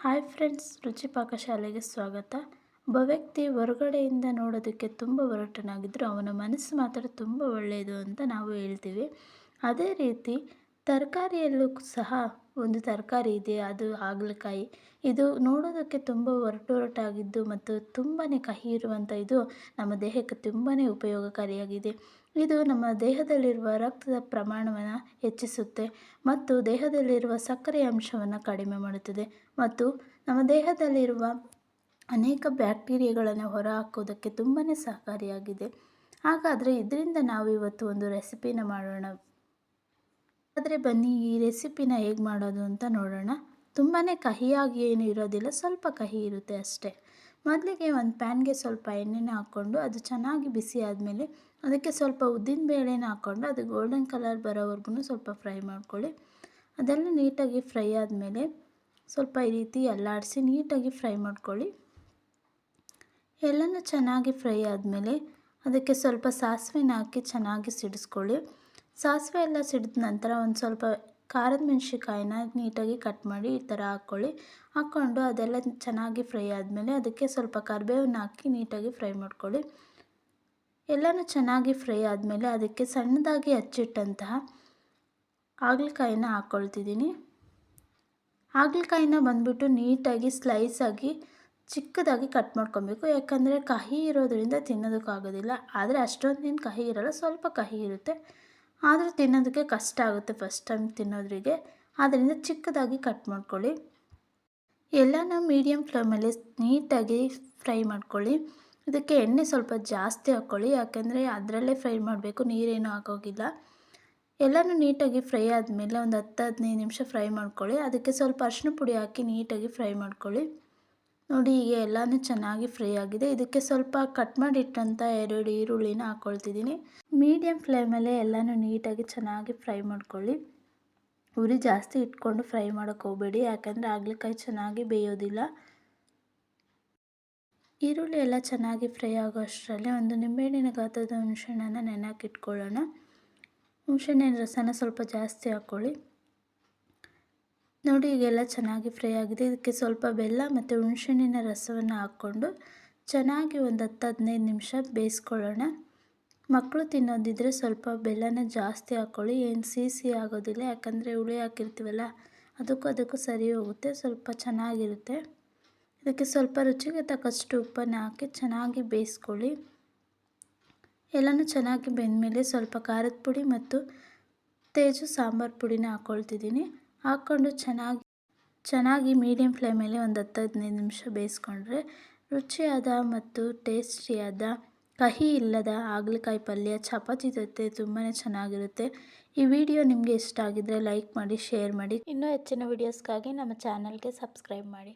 Hi friends ರುಚಿ ಪಾಕಶಾಲೆಗೆ ಸ್ವಾಗತ. ಒಬ್ಬ ವ್ಯಕ್ತಿ ಹೊರಗಡೆಯಿಂದ ನೋಡೋದಕ್ಕೆ ತುಂಬ ಒರಟನಾಗಿದ್ದರೂ ಅವನ ಮನಸ್ಸು ಮಾತ್ರ ತುಂಬ ಒಳ್ಳೆಯದು ಅಂತ ನಾವು ಹೇಳ್ತೀವಿ. ಅದೇ ರೀತಿ ತರಕಾರಿಯಲ್ಲೂ ಸಹ ಒಂದು ತರಕಾರಿ ಇದೆ, ಅದು ಹಾಗಲಕಾಯಿ. ಇದು ನೋಡೋದಕ್ಕೆ ತುಂಬ ಒರಟೊರಟಾಗಿದ್ದು ಮತ್ತು ತುಂಬಾ ಕಹಿ ಇರುವಂಥ ಇದು ನಮ್ಮ ದೇಹಕ್ಕೆ ತುಂಬಾ ಉಪಯೋಗಕಾರಿಯಾಗಿದೆ. ಇದು ನಮ್ಮ ದೇಹದಲ್ಲಿರುವ ರಕ್ತದ ಪ್ರಮಾಣವನ್ನು ಹೆಚ್ಚಿಸುತ್ತೆ ಮತ್ತು ದೇಹದಲ್ಲಿರುವ ಸಕ್ಕರೆ ಅಂಶವನ್ನು ಕಡಿಮೆ ಮಾಡುತ್ತದೆ ಮತ್ತು ನಮ್ಮ ದೇಹದಲ್ಲಿರುವ ಅನೇಕ ಬ್ಯಾಕ್ಟೀರಿಯಾಗಳನ್ನು ಹೊರಹಾಕೋದಕ್ಕೆ ತುಂಬಾ ಸಹಕಾರಿಯಾಗಿದೆ. ಹಾಗಾದರೆ ಇದರಿಂದ ನಾವು ಇವತ್ತು ಒಂದು ರೆಸಿಪಿನ ಮಾಡೋಣ. ಆದರೆ ಬನ್ನಿ ಈ ರೆಸಿಪಿನ ಹೇಗೆ ಮಾಡೋದು ಅಂತ ನೋಡೋಣ. ತುಂಬಾ ಕಹಿಯಾಗಿ ಏನು ಇರೋದಿಲ್ಲ, ಸ್ವಲ್ಪ ಕಹಿ ಇರುತ್ತೆ ಅಷ್ಟೇ. ಮೊದಲಿಗೆ ಒಂದು ಪ್ಯಾನ್ಗೆ ಸ್ವಲ್ಪ ಎಣ್ಣೆನ ಹಾಕ್ಕೊಂಡು ಅದು ಚೆನ್ನಾಗಿ ಬಿಸಿ ಆದಮೇಲೆ ಅದಕ್ಕೆ ಸ್ವಲ್ಪ ಉದ್ದಿನ ಬೇಳೆನ ಹಾಕ್ಕೊಂಡು ಅದು ಗೋಲ್ಡನ್ ಕಲರ್ ಬರೋವರೆಗೂ ಸ್ವಲ್ಪ ಫ್ರೈ ಮಾಡ್ಕೊಳ್ಳಿ. ಅದೆಲ್ಲ ನೀಟಾಗಿ ಫ್ರೈ ಆದಮೇಲೆ ಸ್ವಲ್ಪ ಈ ರೀತಿ ಎಲ್ಲಾಡಿಸಿ ನೀಟಾಗಿ ಫ್ರೈ ಮಾಡ್ಕೊಳ್ಳಿ. ಎಲ್ಲನೂ ಚೆನ್ನಾಗಿ ಫ್ರೈ ಆದಮೇಲೆ ಅದಕ್ಕೆ ಸ್ವಲ್ಪ ಸಾಸಿವೆನ ಹಾಕಿ ಚೆನ್ನಾಗಿ ಸಿಡಿಸ್ಕೊಳ್ಳಿ. ಸಾಸಿವೆ ಎಲ್ಲ ಸಿಡಿದ ನಂತರ ಒಂದು ಸ್ವಲ್ಪ ಖಾರದ ಮೆಣಸಿಕಾಯಿನ ನೀಟಾಗಿ ಕಟ್ ಮಾಡಿ ಈ ಥರ ಹಾಕ್ಕೊಳ್ಳಿ ಹಾಕ್ಕೊಂಡು ಅದೆಲ್ಲ ಚೆನ್ನಾಗಿ ಫ್ರೈ ಆದಮೇಲೆ ಅದಕ್ಕೆ ಸ್ವಲ್ಪ ಕರಿಬೇವನ್ನ ಹಾಕಿ ನೀಟಾಗಿ ಫ್ರೈ ಮಾಡ್ಕೊಳ್ಳಿ. ಎಲ್ಲನೂ ಚೆನ್ನಾಗಿ ಫ್ರೈ ಆದಮೇಲೆ ಅದಕ್ಕೆ ಸಣ್ಣದಾಗಿ ಹಚ್ಚಿಟ್ಟಂತಹ ಹಾಗಲಕಾಯಿನ ಹಾಕ್ಕೊಳ್ತಿದ್ದೀನಿ ಹಾಗಲಕಾಯಿನ ಬಂದುಬಿಟ್ಟು ನೀಟಾಗಿ ಸ್ಲೈಸಾಗಿ ಚಿಕ್ಕದಾಗಿ ಕಟ್ ಮಾಡ್ಕೊಬೇಕು. ಯಾಕಂದರೆ ಕಹಿ ಇರೋದರಿಂದ ತಿನ್ನೋದಕ್ಕಾಗೋದಿಲ್ಲ. ಆದರೆ ಅಷ್ಟೊಂದೇನು ಕಹಿ ಇರಲ್ಲ. ಸ್ವಲ್ಪ ಕಹಿ ಇರುತ್ತೆ. ಆದರೂ ತಿನ್ನೋದಕ್ಕೆ ಕಷ್ಟ ಆಗುತ್ತೆ ಫಸ್ಟ್ ಟೈಮ್ ತಿನ್ನೋದ್ರಿಗೆ. ಆದ್ದರಿಂದ ಚಿಕ್ಕದಾಗಿ ಕಟ್ ಮಾಡ್ಕೊಳ್ಳಿ. ಎಲ್ಲನೂ ಮೀಡಿಯಮ್ ಫ್ಲೇಮಲ್ಲಿ ನೀಟಾಗಿ ಫ್ರೈ ಮಾಡ್ಕೊಳ್ಳಿ. ಇದಕ್ಕೆ ಎಣ್ಣೆ ಸ್ವಲ್ಪ ಜಾಸ್ತಿ ಹಾಕ್ಕೊಳ್ಳಿ. ಯಾಕೆಂದರೆ ಅದರಲ್ಲೇ ಫ್ರೈ ಮಾಡಬೇಕು, ನೀರೇನು ಹಾಕೋಗಿಲ್ಲ ಎಲ್ಲನೂ ನೀಟಾಗಿ ಫ್ರೈ ಆದಮೇಲೆ ಒಂದು ಹತ್ತು ಹದಿನೈದು ನಿಮಿಷ ಫ್ರೈ ಮಾಡ್ಕೊಳ್ಳಿ. ಅದಕ್ಕೆ ಸ್ವಲ್ಪ ಅರಿಶಿನ ಪುಡಿ ಹಾಕಿ ನೀಟಾಗಿ ಫ್ರೈ ಮಾಡ್ಕೊಳ್ಳಿ. ನೋಡಿ, ಈಗ ಎಲ್ಲನೂ ಚೆನ್ನಾಗಿ ಫ್ರೈ ಆಗಿದೆ. ಇದಕ್ಕೆ ಸ್ವಲ್ಪ ಕಟ್ ಮಾಡಿಟ್ಟಂಥ ಎರಡು ಈರುಳ್ಳಿನ ಹಾಕ್ಕೊಳ್ತಿದ್ದೀನಿ ಮೀಡಿಯಮ್ ಫ್ಲೇಮಲ್ಲೇ ಎಲ್ಲನೂ ನೀಟಾಗಿ ಚೆನ್ನಾಗಿ ಫ್ರೈ ಮಾಡ್ಕೊಳ್ಳಿ. ಉರಿ ಜಾಸ್ತಿ ಇಟ್ಕೊಂಡು ಫ್ರೈ ಮಾಡೋಕ್ಕೆ ಹೋಗಬೇಡಿ. ಯಾಕಂದರೆ ಆಗ್ಲಿಕಾಯಿ ಚೆನ್ನಾಗಿ ಬೇಯೋದಿಲ್ಲ. ಈರುಳ್ಳಿ ಎಲ್ಲ ಚೆನ್ನಾಗಿ ಫ್ರೈ ಆಗೋ ಅಷ್ಟರಲ್ಲೇ ಒಂದು ನಿಂಬೆಹಣ್ಣಿನ ಗಾತ್ರದ ಹುಣಸೆಹಣ್ಣನ್ನು ನೆನೆಹಾಕಿಟ್ಕೊಳ್ಳೋಣ. ಹುಣಸೆಹಣ್ಣಿನ ರಸನ ಸ್ವಲ್ಪ ಜಾಸ್ತಿ ಹಾಕ್ಕೊಳ್ಳಿ. ನೋಡಿ, ಈಗೆಲ್ಲ ಚೆನ್ನಾಗಿ ಫ್ರೈ ಆಗಿದೆ. ಇದಕ್ಕೆ ಸ್ವಲ್ಪ ಬೆಲ್ಲ ಮತ್ತು ಹುಣಸೆಹಣ್ಣಿನ ರಸವನ್ನು ಹಾಕ್ಕೊಂಡು ಚೆನ್ನಾಗಿ ಒಂದು ಹತ್ತು ಹದಿನೈದು ನಿಮಿಷ ಬೇಯಿಸ್ಕೊಳ್ಳೋಣ. ಮಕ್ಕಳು ತಿನ್ನೋದಿದ್ರೆ ಸ್ವಲ್ಪ ಬೆಲ್ಲನ ಜಾಸ್ತಿ ಹಾಕ್ಕೊಳ್ಳಿ ಏನು ಸಿಹಿ ಆಗೋದಿಲ್ಲ, ಯಾಕಂದರೆ ಹುಳಿ ಹಾಕಿರ್ತೀವಲ್ಲ, ಅದಕ್ಕೂ ಅದಕ್ಕೂ ಸರಿ ಹೋಗುತ್ತೆ. ಸ್ವಲ್ಪ ಚೆನ್ನಾಗಿರುತ್ತೆ. ಇದಕ್ಕೆ ಸ್ವಲ್ಪ ರುಚಿಗೆ ತಕ್ಕಷ್ಟು ಉಪ್ಪನ್ನು ಹಾಕಿ ಚೆನ್ನಾಗಿ ಬೇಯಿಸ್ಕೊಳ್ಳಿ. ಎಲ್ಲನೂ ಚೆನ್ನಾಗಿ ಬೆಂದಮೇಲೆ ಸ್ವಲ್ಪ ಖಾರದ ಪುಡಿ ಮತ್ತು ತೇಜು ಸಾಂಬಾರು ಪುಡಿನ ಹಾಕ್ಕೊಳ್ತಿದ್ದೀನಿ ಹಾಕ್ಕೊಂಡು ಚೆನ್ನಾಗಿ ಚೆನ್ನಾಗಿ ಮೀಡಿಯಮ್ ಫ್ಲೇಮಲ್ಲಿ ಒಂದು ಹತ್ತು ಹದಿನೈದು ನಿಮಿಷ ಬೇಯಿಸ್ಕೊಂಡ್ರೆ ರುಚಿಯಾದ ಮತ್ತು ಟೇಸ್ಟಿಯಾದ ಕಹಿ ಇಲ್ಲದ ಹಾಗಲಕಾಯಿ ಪಲ್ಯ, ಚಪಾತಿ ಜೊತೆ ತುಂಬಾ ಚೆನ್ನಾಗಿರುತ್ತೆ. ಈ ವಿಡಿಯೋ ನಿಮಗೆ ಇಷ್ಟ ಆಗಿದ್ದರೆ ಲೈಕ್ ಮಾಡಿ ಶೇರ್ ಮಾಡಿ. ಇನ್ನೂ ಹೆಚ್ಚಿನ ವೀಡಿಯೋಸ್ಗಾಗಿ ನಮ್ಮ ಚಾನಲ್ಗೆ ಸಬ್ಸ್ಕ್ರೈಬ್ ಮಾಡಿ.